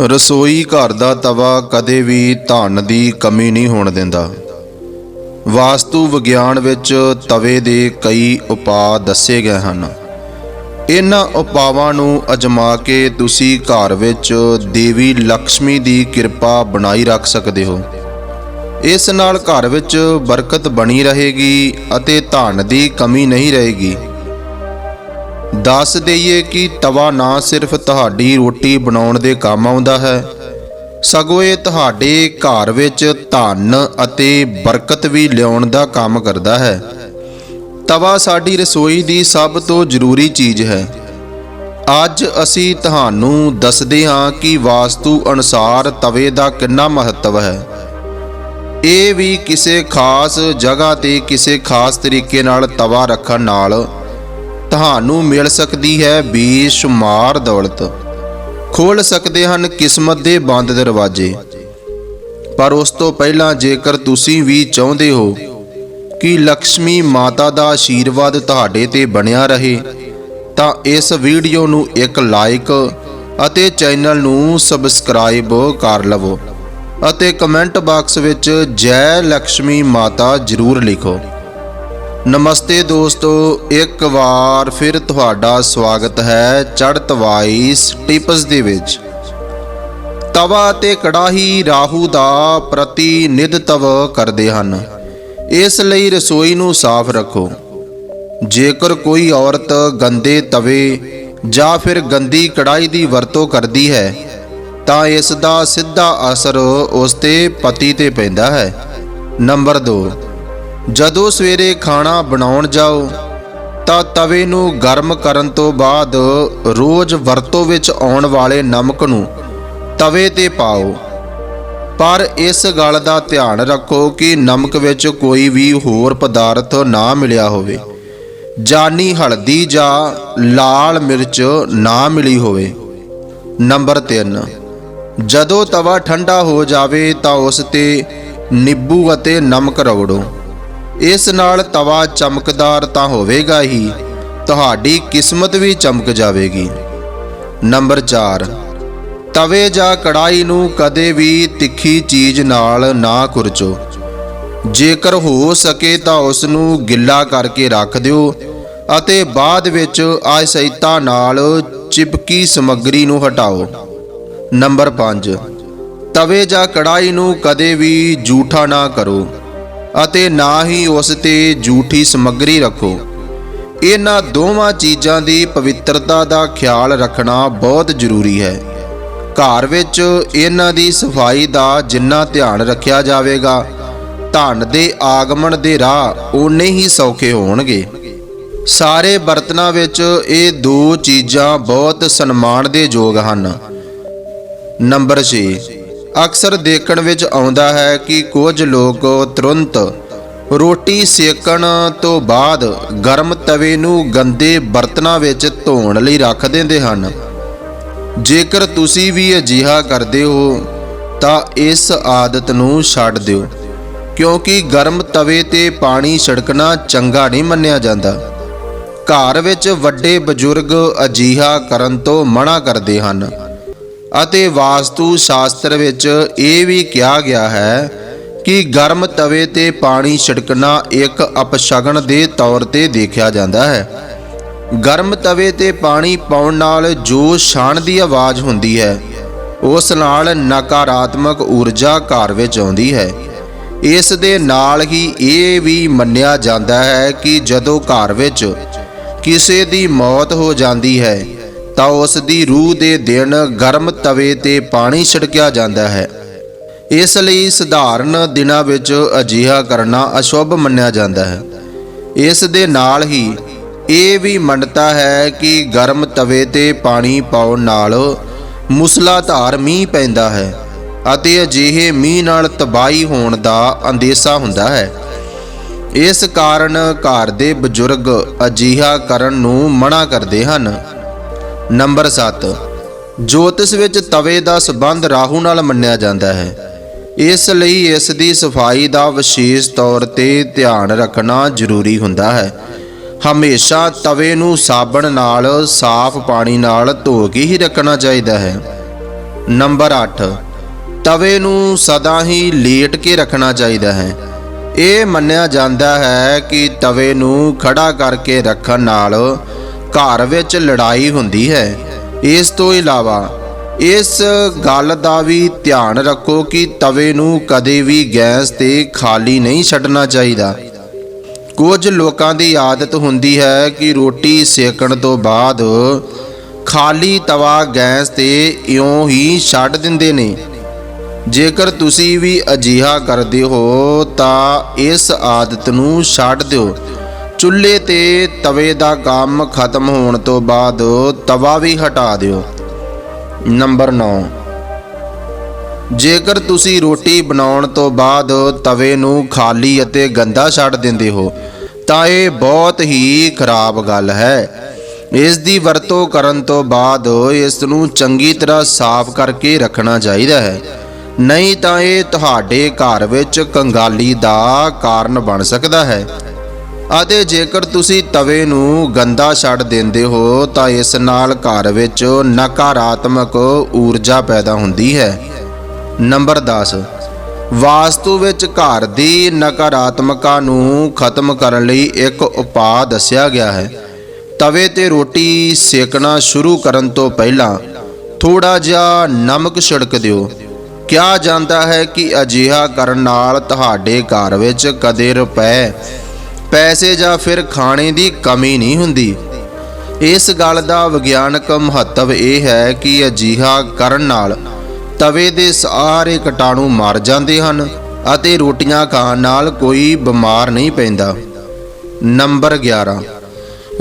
ਰਸੋਈ ਘਰ ਦਾ ਤਵਾ ਕਦੇ ਵੀ ਧਨ ਦੀ ਕਮੀ ਨਹੀਂ ਹੋਣ ਦਿੰਦਾ। ਵਾਸਤੂ ਵਿਗਿਆਨ ਵਿੱਚ ਤਵੇ ਦੇ ਕਈ ਉਪਾਅ ਦੱਸੇ ਗਏ ਹਨ। ਇਹਨਾਂ ਉਪਾਵਾਂ ਨੂੰ ਅਜਮਾ ਕੇ ਤੁਸੀਂ ਘਰ ਵਿੱਚ ਦੇਵੀ ਲక్ష్ਮੀ ਦੀ ਕਿਰਪਾ ਬਣਾਈ ਰੱਖ ਸਕਦੇ ਹੋ। ਇਸ ਨਾਲ ਘਰ ਵਿੱਚ ਬਰਕਤ ਬਣੀ ਰਹੇਗੀ ਅਤੇ ਧਨ ਦੀ ਕਮੀ ਨਹੀਂ ਰਹੇਗੀ। ਦੱਸ ਦਈਏ ਕਿ ਤਵਾ ਨਾ ਸਿਰਫ ਤੁਹਾਡੀ ਰੋਟੀ ਬਣਾਉਣ ਦੇ ਕੰਮ ਆਉਂਦਾ ਹੈ। ਸਗੋਂ ਇਹ ਤੁਹਾਡੇ ਘਰ ਵਿੱਚ ਧਨ ਅਤੇ ਬਰਕਤ ਵੀ ਲਿਆਉਣ ਦਾ ਕੰਮ ਕਰਦਾ ਹੈ। ਤਵਾ ਸਾਡੀ ਰਸੋਈ ਦੀ ਸਭ ਤੋਂ ਜ਼ਰੂਰੀ ਚੀਜ਼ ਹੈ। ਅੱਜ ਅਸੀਂ ਤੁਹਾਨੂੰ ਦੱਸਦੇ ਹਾਂ ਕਿ ਵਾਸਤੂ ਅਨੁਸਾਰ ਤਵੇ ਦਾ ਕਿੰਨਾ ਮਹੱਤਵ ਹੈ। ਇਹ ਵੀ ਕਿਸੇ ਖਾਸ ਜਗ੍ਹਾ ਤੇ ਕਿਸੇ ਖਾਸ ਤਰੀਕੇ ਨਾਲ ਤਵਾ ਰੱਖਣ ਨਾਲ ਤੁਹਾਨੂੰ ਮਿਲ ਸਕਦੀ ਹੈ ਬੇਸ਼ੁਮਾਰ ਦੌਲਤ। ਖੋਲ ਸਕਦੇ ਹਨ ਕਿਸਮਤ ਦੇ ਬੰਦ ਦਰਵਾਜ਼ੇ। ਪਰ ਉਸ ਤੋਂ ਪਹਿਲਾਂ ਜੇਕਰ ਤੁਸੀਂ ਵੀ ਚਾਹੁੰਦੇ ਹੋ ਕਿ ਲక్ష్ਮੀ ਮਾਤਾ ਦਾ ਆਸ਼ੀਰਵਾਦ ਤੁਹਾਡੇ ਤੇ ਬਣਿਆ ਰਹੇ, ਤਾਂ ਇਸ ਵੀਡੀਓ ਨੂੰ ਇੱਕ ਲਾਈਕ ਅਤੇ ਚੈਨਲ ਨੂੰ ਸਬਸਕ੍ਰਾਈਬ ਕਰ ਲਵੋ ਅਤੇ ਕਮੈਂਟ ਬਾਕਸ ਵਿੱਚ ਜੈ ਲక్ష్ਮੀ ਮਾਤਾ ਜ਼ਰੂਰ ਲਿਖੋ। ਨਮਸਤੇ ਦੋਸਤੋ, ਇੱਕ ਵਾਰ ਫਿਰ ਤੁਹਾਡਾ ਸਵਾਗਤ ਹੈ ਚੜ੍ਹਤ ਵਾਈਸ ਟਿਪਸ ਦੇ ਵਿੱਚ। ਤਵਾ ਤੇ ਕੜਾਹੀ ਰਾਹੂ ਦਾ ਪ੍ਰਤੀਨਿਧਤਵ ਕਰਦੇ ਹਨ। ਇਸ ਲਈ ਰਸੋਈ ਨੂੰ ਸਾਫ਼ ਰੱਖੋ। ਜੇਕਰ ਕੋਈ ਔਰਤ ਗੰਦੇ ਤਵੇ ਜਾਂ ਫਿਰ ਗੰਦੀ ਕੜਾਹੀ ਦੀ ਵਰਤੋਂ ਕਰਦੀ ਹੈ, ਤਾਂ ਇਸ ਦਾ ਸਿੱਧਾ ਅਸਰ ਉਸ ਤੇ ਪਤੀ ਤੇ ਪੈਂਦਾ ਹੈ। ਨੰਬਰ 2 ਜਦੋਂ ਸਵੇਰੇ ਖਾਣਾ ਬਣਾਉਣ ਜਾਓ, ਤਾਂ ਤਵੇ ਨੂੰ ਗਰਮ ਕਰਨ ਤੋਂ ਬਾਅਦ ਰੋਜ਼ ਵਰਤੋਂ ਵਿੱਚ ਆਉਣ ਵਾਲੇ ਨਮਕ ਨੂੰ ਤਵੇ ਤੇ ਪਾਓ। ਪਰ ਇਸ ਗੱਲ ਦਾ ਧਿਆਨ ਰੱਖੋ ਕਿ ਨਮਕ ਵਿੱਚ ਕੋਈ ਵੀ ਹੋਰ ਪਦਾਰਥ ਨਾ ਮਿਲਿਆ ਹੋਵੇ। ਜਾਨੀ ਹਲਦੀ ਜਾਂ ਲਾਲ ਮਿਰਚ ਨਾ ਮਿਲੀ ਹੋਵੇ। ਨੰਬਰ 3 ਜਦੋਂ ਤਵਾ ਠੰਡਾ ਹੋ ਜਾਵੇ ਤਾਂ ਉਸ ਤੇ ਨਿੰਬੂ ਅਤੇ ਨਮਕ ਰਗੜੋ ਇਸ ਨਾਲ ਤਵਾ ਚਮਕਦਾਰ ਤਾਂ ਹੋਵੇਗਾ ਹੀ, ਤੁਹਾਡੀ ਕਿਸਮਤ ਵੀ ਚਮਕ ਜਾਵੇਗੀ। ਨੰਬਰ 4 ਤਵੇ ਜਾਂ ਕੜਾਈ ਨੂੰ ਕਦੇ ਵੀ ਤਿੱਖੀ ਚੀਜ਼ ਨਾਲ ਨਾ ਕੁਰਚੋ ਜੇਕਰ ਹੋ ਸਕੇ ਤਾਂ ਉਸ ਨੂੰ ਗਿੱਲਾ ਕਰਕੇ ਰੱਖ ਦਿਓ ਅਤੇ ਬਾਅਦ ਵਿੱਚ ਆਸਈਤਾ ਨਾਲ ਚਿਪਕੀ ਸਮੱਗਰੀ ਨੂੰ ਹਟਾਓ। ਨੰਬਰ 5 ਤਵੇ ਜਾਂ ਕੜਾਈ ਨੂੰ ਕਦੇ ਵੀ ਜੂਠਾ ਨਾ ਕਰੋ। ਅਤੇ ਨਾ ਹੀ ਉਸ ਤੇ ਜੂਠੀ ਸਮੱਗਰੀ ਰੱਖੋ। ਇਹਨਾਂ ਦੋਵਾਂ ਚੀਜ਼ਾਂ ਦੀ ਪਵਿੱਤਰਤਾ ਦਾ ਖਿਆਲ ਰੱਖਣਾ ਬਹੁਤ ਜ਼ਰੂਰੀ ਹੈ। ਘਰ ਵਿੱਚ ਇਹਨਾਂ ਦੀ ਸਫ਼ਾਈ ਦਾ ਜਿੰਨਾ ਧਿਆਨ ਰੱਖਿਆ ਜਾਵੇਗਾ, ਧਨ ਦੇ ਆਗਮਨ ਦੇ ਰਾਹ ਓਨੇ ਹੀ ਸੌਖੇ ਹੋਣਗੇ। ਸਾਰੇ ਬਰਤਨਾਂ ਵਿੱਚ ਇਹ ਦੋ ਚੀਜ਼ਾਂ ਬਹੁਤ ਸਨਮਾਨ ਦੇ ਯੋਗ ਹਨ। ਨੰਬਰ 6 ਅਕਸਰ ਦੇਖਣ ਵਿੱਚ ਆਉਂਦਾ ਹੈ ਕਿ ਕੁਝ ਲੋਕ ਤੁਰੰਤ ਰੋਟੀ ਸੇਕਣ ਤੋਂ ਬਾਅਦ ਗਰਮ ਤਵੇ ਨੂੰ ਗੰਦੇ ਬਰਤਨਾਂ ਵਿੱਚ ਧੋਣ ਲਈ ਰੱਖ ਦਿੰਦੇ ਹਨ। ਜੇਕਰ ਤੁਸੀਂ ਵੀ ਅਜਿਹਾ ਕਰਦੇ ਹੋ, ਤਾਂ ਇਸ ਆਦਤ ਨੂੰ ਛੱਡ ਦਿਓ, ਕਿਉਂਕਿ ਗਰਮ ਤਵੇ ਤੇ ਪਾਣੀ ਛਿੜਕਣਾ ਚੰਗਾ ਨਹੀਂ ਮੰਨਿਆ ਜਾਂਦਾ। ਘਰ ਵਿੱਚ ਵੱਡੇ ਬਜ਼ੁਰਗ ਅਜਿਹਾ ਕਰਨ ਤੋਂ ਮਨਾ ਕਰਦੇ ਹਨ। ਅਤੇ ਵਾਸਤੂ ਸ਼ਾਸਤਰ ਵਿੱਚ ਇਹ ਵੀ ਕਿਹਾ ਗਿਆ ਹੈ ਕਿ ਗਰਮ ਤਵੇ ਤੇ ਪਾਣੀ ਛਿੜਕਣਾ ਇੱਕ ਅਪਸ਼ਗਨ ਦੇ ਤੌਰ ਤੇ ਦੇਖਿਆ ਜਾਂਦਾ ਹੈ। ਗਰਮ ਤਵੇ ਤੇ ਪਾਣੀ ਪਾਉਣ ਨਾਲ ਜੋ ਛਾਣ ਦੀ ਆਵਾਜ਼ ਹੁੰਦੀ ਹੈ। ਉਸ ਨਾਲ ਨਕਾਰਾਤਮਕ ਊਰਜਾ ਘਰ ਵਿੱਚ ਆਉਂਦੀ ਹੈ। ਇਸ ਦੇ ਨਾਲ ਹੀ ਇਹ ਵੀ ਮੰਨਿਆ ਜਾਂਦਾ ਹੈ ਕਿ ਜਦੋਂ ਘਰ ਵਿੱਚ ਕਿਸੇ ਦੀ ਮੌਤ ਹੋ ਜਾਂਦੀ ਹੈ ਤਾਂ ਉਸ ਦੀ ਰੂਹ ਦੇ ਦਿਨ ਗਰਮ ਤਵੇ ਤੇ ਪਾਣੀ ਛਿੜਕਿਆ ਜਾਂਦਾ ਹੈ। ਇਸ ਲਈ ਸਧਾਰਨ ਦਿਨਾਂ ਵਿੱਚ ਅਜਿਹਾ ਕਰਨਾ ਅਸ਼ੁਭ ਮੰਨਿਆ ਜਾਂਦਾ ਹੈ। ਇਸ ਦੇ ਨਾਲ ਹੀ ਇਹ ਵੀ ਮੰਨਤਾ ਹੈ ਕਿ ਗਰਮ ਤਵੇ ਤੇ ਪਾਣੀ ਪਾਉਣ ਨਾਲ ਮੁਸਲਾਧਾਰ ਮੀਂਹ ਪੈਂਦਾ ਹੈ ਅਤੇ ਅਜਿਹੇ ਮੀਂਹ ਨਾਲ ਤਬਾਹੀ ਹੋਣ ਦਾ ਅੰਦੇਸ਼ਾ ਹੁੰਦਾ ਹੈ। ਇਸ ਕਾਰਨ ਘਰ ਦੇ ਬਜ਼ੁਰਗ ਅਜਿਹਾ ਕਰਨ ਨੂੰ ਮਨਾ ਕਰਦੇ ਹਨ। ਨੰਬਰ 7 ਜੋਤਿਸ਼ ਵਿੱਚ ਤਵੇ ਦਾ ਸਬੰਧ ਰਾਹੂ ਨਾਲ ਮੰਨਿਆ ਜਾਂਦਾ ਹੈ। ਇਸ ਲਈ ਇਸ ਦੀ ਸਫ਼ਾਈ ਦਾ ਵਿਸ਼ੇਸ਼ ਤੌਰ ਤੇ ਧਿਆਨ ਰੱਖਣਾ ਜ਼ਰੂਰੀ ਹੁੰਦਾ ਹੈ। ਹਮੇਸ਼ਾ ਤਵੇ ਨੂੰ ਸਾਬਣ ਨਾਲ, ਸਾਫ਼ ਪਾਣੀ ਨਾਲ ਧੋ ਕੇ ਹੀ ਰੱਖਣਾ ਚਾਹੀਦਾ ਹੈ। ਨੰਬਰ 8 ਤਵੇ ਨੂੰ ਸਦਾ ਹੀ ਲੇਟ ਕੇ ਰੱਖਣਾ ਚਾਹੀਦਾ ਹੈ। ਇਹ ਮੰਨਿਆ ਜਾਂਦਾ ਹੈ ਕਿ ਤਵੇ ਨੂੰ ਖੜਾ ਕਰਕੇ ਰੱਖਣ ਨਾਲ ਘਰ ਵਿੱਚ ਲੜਾਈ ਹੁੰਦੀ ਹੈ। ਇਸ ਤੋਂ ਇਲਾਵਾ ਇਸ ਗੱਲ ਦਾ ਵੀ ਧਿਆਨ ਰੱਖੋ ਕਿ ਤਵੇ ਨੂੰ ਕਦੇ ਵੀ ਗੈਸ ਤੇ ਖਾਲੀ ਨਹੀਂ ਛੱਡਣਾ ਚਾਹੀਦਾ। ਕੁਝ ਲੋਕਾਂ ਦੀ ਆਦਤ ਹੁੰਦੀ ਹੈ ਕਿ ਰੋਟੀ ਸੇਕਣ ਤੋਂ ਬਾਅਦ ਖਾਲੀ ਤਵਾ ਗੈਸ ਤੇ ਇਉਂ ਹੀ ਛੱਡ ਦਿੰਦੇ ਨੇ। ਜੇਕਰ ਤੁਸੀਂ ਵੀ ਅਜਿਹਾ ਕਰਦੇ ਹੋ ਤਾਂ ਇਸ ਆਦਤ ਨੂੰ ਛੱਡ ਦਿਓ। ਚੁੱਲ੍ਹੇ ਤੇ ਤਵੇ ਦਾ ਕੰਮ ਖਤਮ ਹੋਣ ਤੋਂ ਬਾਅਦ ਤਵਾ ਵੀ ਹਟਾ ਦਿਓ। ਨੰਬਰ 9 ਜੇਕਰ ਤੁਸੀਂ ਰੋਟੀ ਬਣਾਉਣ ਤੋਂ ਬਾਅਦ ਤਵੇ ਨੂੰ ਖਾਲੀ ਅਤੇ ਗੰਦਾ ਛੱਡ ਦਿੰਦੇ ਹੋ, ਤਾਂ ਇਹ ਬਹੁਤ ਹੀ ਖਰਾਬ ਗੱਲ ਹੈ। ਇਸ ਦੀ ਵਰਤੋਂ ਕਰਨ ਤੋਂ ਬਾਅਦ ਇਸ ਨੂੰ ਚੰਗੀ ਤਰ੍ਹਾਂ ਸਾਫ਼ ਕਰਕੇ ਰੱਖਣਾ ਚਾਹੀਦਾ ਹੈ। ਨਹੀਂ ਤਾਂ ਇਹ ਤੁਹਾਡੇ ਘਰ ਵਿੱਚ ਕੰਗਾਲੀ ਦਾ ਕਾਰਨ ਬਣ ਸਕਦਾ ਹੈ। ਅਤੇ ਜੇਕਰ ਤੁਸੀਂ ਤਵੇ ਨੂੰ ਗੰਦਾ ਛੱਡ ਦਿੰਦੇ ਹੋ, ਤਾਂ ਇਸ ਨਾਲ ਘਰ ਵਿੱਚ ਨਕਾਰਾਤਮਕ ਊਰਜਾ ਪੈਦਾ ਹੁੰਦੀ ਹੈ। ਨੰਬਰ 10 ਵਾਸਤੂ ਵਿੱਚ ਘਰ ਦੀ ਨਕਾਰਾਤਮਕਤਾ ਨੂੰ ਖਤਮ ਕਰਨ ਲਈ ਇੱਕ ਉਪਾਅ ਦੱਸਿਆ ਗਿਆ ਹੈ। ਤਵੇ ਤੇ ਰੋਟੀ ਸੇਕਣਾ ਸ਼ੁਰੂ ਕਰਨ ਤੋਂ ਪਹਿਲਾਂ ਥੋੜਾ ਜਿਹਾ ਨਮਕ ਛਿੜਕ ਦਿਓ। ਕਿਹਾ ਜਾਂਦਾ ਹੈ ਕਿ ਅਜਿਹਾ ਕਰਨ ਨਾਲ ਤੁਹਾਡੇ ਘਰ ਵਿੱਚ ਕਦੇ ਰੁਪਏ ਪੈਸੇ ਜਾਂ ਫਿਰ ਖਾਣੇ ਦੀ ਕਮੀ ਨਹੀਂ ਹੁੰਦੀ। ਇਸ ਗੱਲ ਦਾ ਵਿਗਿਆਨਕ ਮਹੱਤਵ ਇਹ ਹੈ ਕਿ ਅਜਿਹਾ ਕਰਨ ਨਾਲ ਤਵੇ ਦੇ ਸਾਰੇ ਕੀਟਾਣੂ ਮਰ ਜਾਂਦੇ ਹਨ ਅਤੇ ਰੋਟੀਆਂ ਖਾਣ ਨਾਲ ਕੋਈ ਬਿਮਾਰ ਨਹੀਂ ਪੈਂਦਾ। ਨੰਬਰ 11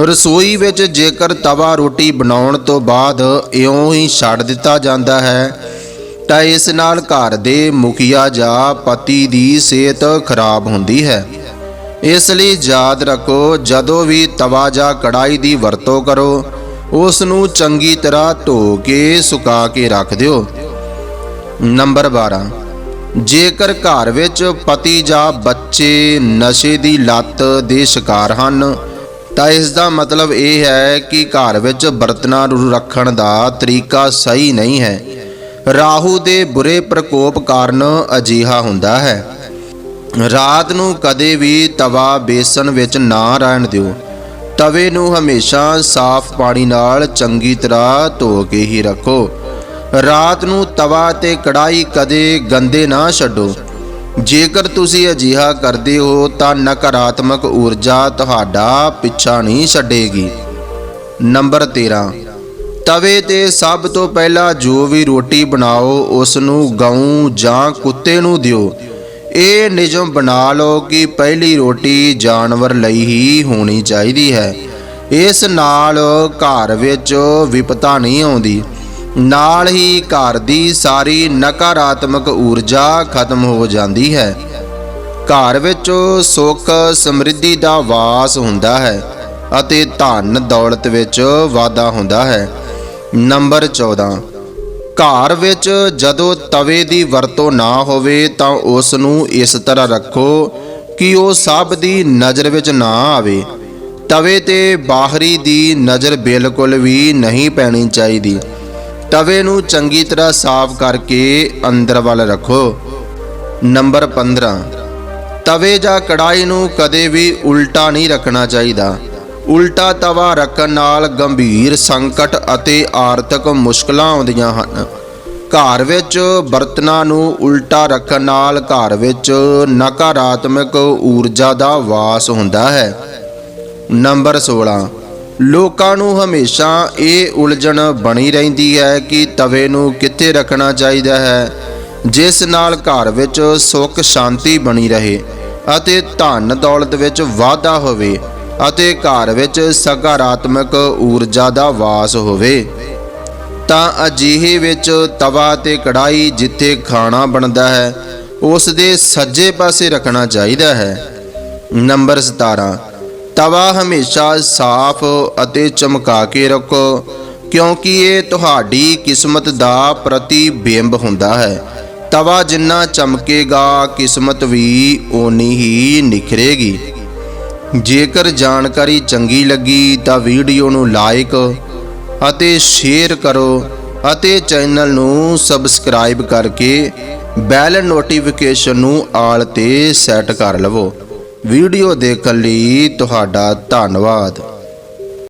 ਰਸੋਈ ਵਿੱਚ ਜੇਕਰ ਤਵਾ ਰੋਟੀ ਬਣਾਉਣ ਤੋਂ ਬਾਅਦ ਇਉਂ ਹੀ ਛੱਡ ਦਿੱਤਾ ਜਾਂਦਾ ਹੈ, ਤਾਂ ਇਸ ਨਾਲ ਘਰ ਦੇ ਮੁਖੀਆ ਜਾਂ ਪਤੀ ਦੀ ਸਿਹਤ ਖਰਾਬ ਹੁੰਦੀ ਹੈ। ਇਸ ਲਈ ਯਾਦ ਰੱਖੋ, ਜਦੋਂ ਵੀ ਤਵਾ ਜਾਂ ਕੜਾਈ ਦੀ ਵਰਤੋਂ ਕਰੋ, ਉਸ ਨੂੰ ਚੰਗੀ ਤਰ੍ਹਾਂ ਧੋ ਕੇ, ਸੁਕਾ ਕੇ ਰੱਖ ਦਿਓ। ਨੰਬਰ 12 ਜੇਕਰ ਘਰ ਵਿੱਚ ਪਤੀ ਜਾਂ ਬੱਚੇ ਨਸ਼ੇ ਦੀ ਲੱਤ ਦੇ ਸ਼ਿਕਾਰ ਹਨ, ਤਾਂ ਇਸ ਦਾ ਮਤਲਬ ਇਹ ਹੈ ਕਿ ਘਰ ਵਿੱਚ ਬਰਤਨਾਂ ਨੂੰ ਰੱਖਣ ਦਾ ਤਰੀਕਾ ਸਹੀ ਨਹੀਂ ਹੈ। ਰਾਹੂ ਦੇ ਬੁਰੇ ਪ੍ਰਕੋਪ ਕਾਰਨ ਅਜੀਹਾ ਹੁੰਦਾ ਹੈ। ਰਾਤ ਨੂੰ ਕਦੇ ਵੀ ਤਵਾ ਬੇਸਨ ਵਿੱਚ ਨਾ ਰਹਿਣ ਦਿਓ। ਤਵੇ ਨੂੰ ਹਮੇਸ਼ਾ ਸਾਫ਼ ਪਾਣੀ ਨਾਲ ਚੰਗੀ ਤਰ੍ਹਾਂ ਧੋ ਕੇ ਹੀ ਰੱਖੋ। ਰਾਤ ਨੂੰ ਤਵਾ ਤੇ ਕੜਾਈ ਕਦੇ ਗੰਦੇ ਨਾ ਛੱਡੋ। ਜੇਕਰ ਤੁਸੀਂ ਅਜਿਹਾ ਕਰਦੇ ਹੋ ਤਾਂ ਨਕਾਰਾਤਮਕ ਊਰਜਾ ਤੁਹਾਡਾ ਪਿੱਛਾ ਨਹੀਂ ਛੱਡੇਗੀ। ਨੰਬਰ 13 ਤਵੇ ਤੇ ਸਭ ਤੋਂ ਪਹਿਲਾਂ ਜੋ ਵੀ ਰੋਟੀ ਬਣਾਓ, ਉਸ ਨੂੰ ਗਊ ਜਾਂ ਕੁੱਤੇ ਨੂੰ ਦਿਓ। ਇਹ ਨਿਯਮ ਬਣਾ ਲਓ ਕਿ ਪਹਿਲੀ ਰੋਟੀ ਜਾਨਵਰ ਲਈ ਹੀ ਹੋਣੀ ਚਾਹੀਦੀ ਹੈ। ਇਸ ਨਾਲ ਘਰ ਵਿੱਚ ਵਿਪਤਾ ਨਹੀਂ ਆਉਂਦੀ। ਨਾਲ ਹੀ ਘਰ ਦੀ ਸਾਰੀ ਨਕਾਰਾਤਮਕ ਊਰਜਾ ਖਤਮ ਹੋ ਜਾਂਦੀ ਹੈ। ਘਰ ਵਿੱਚ ਸੁੱਖ ਸਮਰਿੱਧੀ ਦਾ ਵਾਸ ਹੁੰਦਾ ਹੈ ਅਤੇ ਧਨ ਦੌਲਤ ਵਿੱਚ ਵਾਧਾ ਹੁੰਦਾ ਹੈ। ਨੰਬਰ 14 ਘਰ ਵਿੱਚ ਜਦੋਂ ਤਵੇ ਦੀ ਵਰਤੋਂ ਨਾ ਹੋਵੇ ਤਾਂ ਉਸ ਨੂੰ ਇਸ ਤਰ੍ਹਾਂ ਰੱਖੋ ਕਿ ਉਹ ਸਭ ਦੀ ਨਜ਼ਰ ਵਿੱਚ ਨਾ ਆਵੇ। ਤਵੇ ਤੇ ਬਾਹਰੀ ਦੀ ਨਜ਼ਰ ਬਿਲਕੁਲ ਵੀ ਨਹੀਂ ਪੈਣੀ ਚਾਹੀਦੀ। ਤਵੇ ਨੂੰ ਚੰਗੀ ਤਰ੍ਹਾਂ ਸਾਫ਼ ਕਰਕੇ ਅੰਦਰ ਵੱਲ ਰੱਖੋ। ਨੰਬਰ 15 ਤਵੇ ਜਾਂ ਕੜਾਈ ਨੂੰ ਕਦੇ ਵੀ ਉਲਟਾ ਨਹੀਂ ਰੱਖਣਾ ਚਾਹੀਦਾ। ਉਲਟਾ ਤਵਾ ਰੱਖਣ ਨਾਲ ਗੰਭੀਰ ਸੰਕਟ ਅਤੇ ਆਰਥਿਕ ਮੁਸ਼ਕਲਾਂ ਆਉਂਦੀਆਂ ਹਨ। ਘਰ ਵਿੱਚ ਬਰਤਨਾਂ ਨੂੰ ਉਲਟਾ ਰੱਖਣ ਨਾਲ ਘਰ ਵਿੱਚ ਨਕਾਰਾਤਮਕ ਊਰਜਾ ਦਾ ਵਾਸ ਹੁੰਦਾ ਹੈ। ਨੰਬਰ 16 ਲੋਕਾਂ ਨੂੰ ਹਮੇਸ਼ਾ ਇਹ ਉਲਝਣ ਬਣੀ ਰਹਿੰਦੀ ਹੈ ਕਿ ਤਵੇ ਨੂੰ ਕਿੱਥੇ ਰੱਖਣਾ ਚਾਹੀਦਾ ਹੈ, ਜਿਸ ਨਾਲ ਘਰ ਵਿੱਚ ਸੁੱਖ ਸ਼ਾਂਤੀ ਬਣੀ ਰਹੇ ਅਤੇ ਧਨ ਦੌਲਤ ਵਿੱਚ ਵਾਧਾ ਹੋਵੇ। ਅਤੇ ਘਰ ਵਿੱਚ ਸਕਾਰਾਤਮਕ ਊਰਜਾ ਦਾ ਵਾਸ ਹੋਵੇ, ਤਾਂ ਅਜਿਹੇ ਵਿੱਚ ਤਵਾ ਤੇ ਕੜਾਈ ਜਿੱਥੇ ਖਾਣਾ ਬਣਦਾ ਹੈ ਉਸ ਦੇ ਸੱਜੇ ਪਾਸੇ ਰੱਖਣਾ ਚਾਹੀਦਾ ਹੈ। ਨੰਬਰ 17 ਤਵਾ ਹਮੇਸ਼ਾ ਸਾਫ਼ ਅਤੇ ਚਮਕਾ ਕੇ ਰੱਖੋ, ਕਿਉਂਕਿ ਇਹ ਤੁਹਾਡੀ ਕਿਸਮਤ ਦਾ ਪ੍ਰਤੀਬਿੰਬ ਹੁੰਦਾ ਹੈ। ਤਵਾ ਜਿੰਨਾ ਚਮਕੇਗਾ, ਕਿਸਮਤ ਵੀ ਓਨੀ ਹੀ ਨਿਖਰੇਗੀ। ਜੇਕਰ ਜਾਣਕਾਰੀ ਚੰਗੀ ਲੱਗੀ ਤਾਂ ਵੀਡੀਓ ਨੂੰ ਲਾਈਕ ਅਤੇ ਸ਼ੇਅਰ ਕਰੋ ਅਤੇ ਚੈਨਲ ਨੂੰ ਸਬਸਕ੍ਰਾਈਬ ਕਰਕੇ ਬੈਲ ਨੋਟੀਫਿਕੇਸ਼ਨ ਨੂੰ ਆਲ ਤੇ ਸੈੱਟ ਕਰ ਲਵੋ। ਵੀਡੀਓ ਦੇਖਣ ਲਈ ਤੁਹਾਡਾ ਧੰਨਵਾਦ।